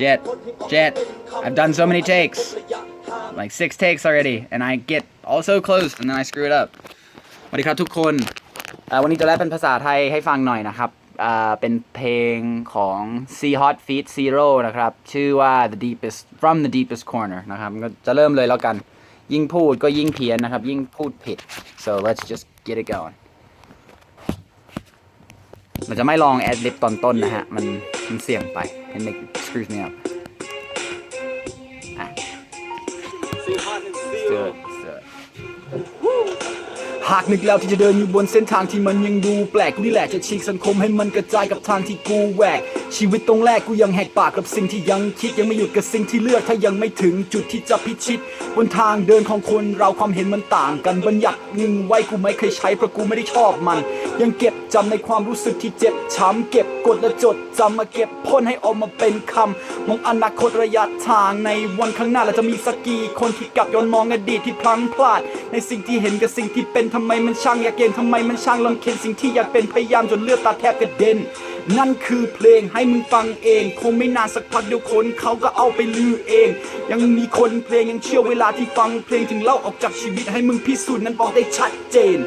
Jet, Jet, I've done so many takes. Like six takes already, and I get all so close, and then I screw it up. สวัสดีครับทุกคนวันนี้จะแรปเป็นภาษาไทยให้ฟังหน่อยนะครับ เป็นเพลงของ C Hot Feat Zero นะครับ ชื่อว่า The Deepest From the Deepest Corner นะครับ ก็จะเริ่มเลยแล้วกัน ยิ่งพูดก็ยิ่งเพี้ยนนะครับ ยิ่งพูดผิด so let's just get it going มันจะไม่ลองแอดลิปตอนต้นนะฮะ มัน มันเสี่ยงไป it make it screws me up อะเสือเสือ หากนึกแล้วที่จะเดินอยู่บนเส้นทางที่มันยังดูแปลกกูนี่แหละจะฉีกสังคมให้มันกระจายกับทางที่กูแหวก ชีวิตตรงแรกกูยังแหกปากกับสิ่งที่ยังคิดยังไม่หยุดกับสิ่งที่เลือกถ้ายังไม่ถึงจุดที่จะพิชิต บนทางเดินของคนเราความเห็นมันต่างกันบัญญัติหนึ่งไว้กูไม่เคยใช้เพราะกูไม่ได้ชอบมัน ยังเก็บจำในความรู้สึกที่เจ็บช้ำเก็บกดและจดจำมาเก็บพ่นให้ออกมาเป็นคำมองอนาคตระยะทางในวันข้างหน้าเราจะมีสักกี่คนที่กลับย้อนมองอดีตที่พลังพลาด ในสิ่งที่เห็นกับสิ่งที่เป็นทำไมมันช่างอยากเย็นทำไมมันช่างลำเค็นสิ่งที่อยากเป็นพยายามจนเลือดตาแทบกระเด็น นั่นคือเพลงให้มึงฟังเอง คงไม่นานสักพักเดียวคนเขาก็เอาไปลือเอง ยังมีคนเพลงยังเชื่อเวลาที่ฟังเพลงถึงเล่าออกจากชีวิตให้มึงพิสูจน์นั้นบอกได้ชัดเจน